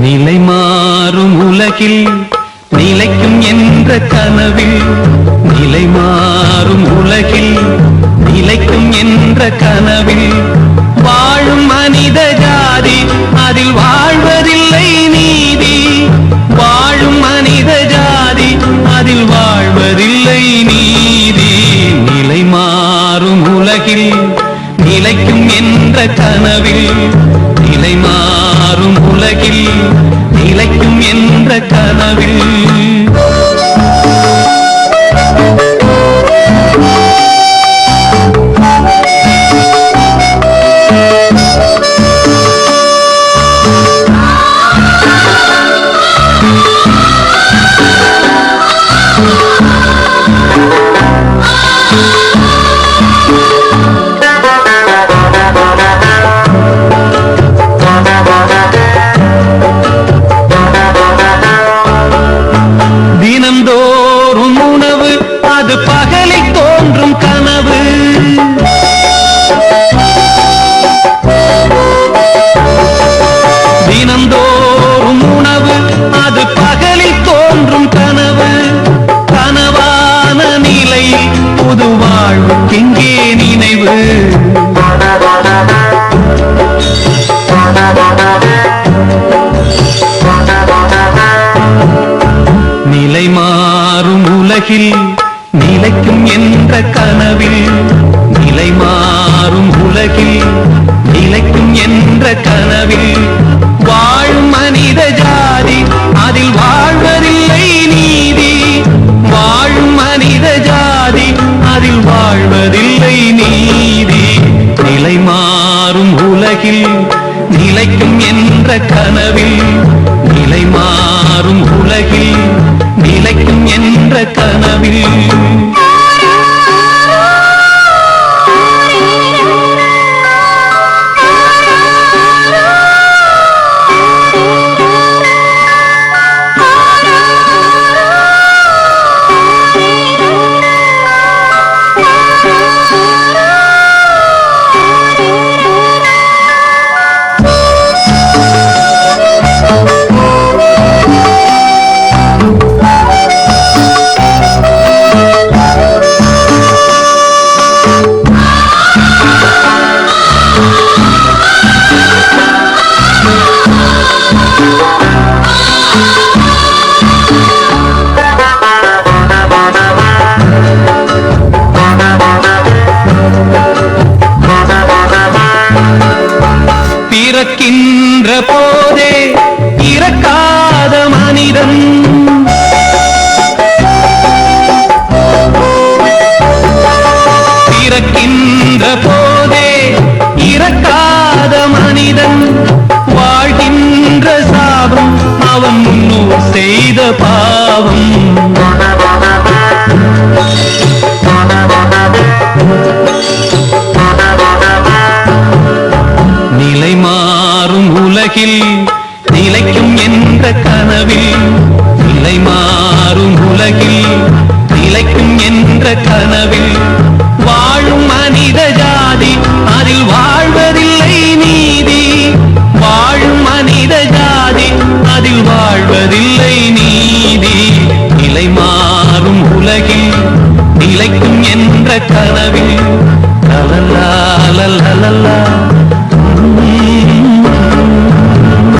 நிலை மாறும் உலகில் நிலைக்கும் என்ற கனவில். நிலை மாறும் உலகில் நிலைக்கும் என்ற கனவில். உலகில் நிலைக்கும் என்ற கனவில் Thank you. தினந்தோறும் உணவு அது பகலில் தோன்றும் கனவு. கனவான நிலையில் புது வாழ்வுக்கெங்கே நினைவு. நிலை மாறும் உலகில் ஜாதி அதில் வாழ்வதில்லை நீதி. நிலை மாறும் உலகில் நிலைக்கும் என்ற கனவில். நிலை மாறும் உலகில் நிலைக்கும் என்ற கனவில். போதே இறக்காத மனிதன். நிலைக்கும் என்ற கனவில் நிலை மாறும் உலகில் நிலைக்கும் என்ற கனவில் வாழும் மனித ஜாதி அதில் வாழ்வதில்லை நீதி. வாழும் மனித ஜாதி அதில் வாழ்வதில்லை நீதி. நிலை மாறும் உலகில் நிலைக்கும் என்ற கனவில் லலலா லலலலா